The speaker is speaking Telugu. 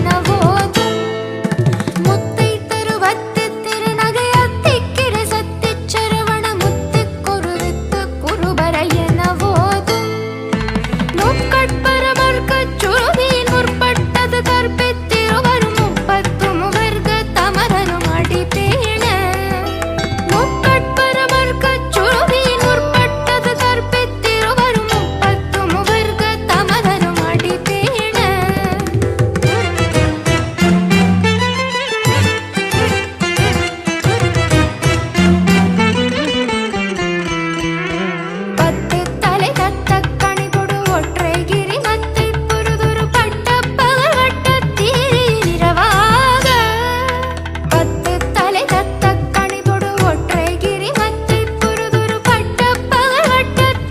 నవ్వు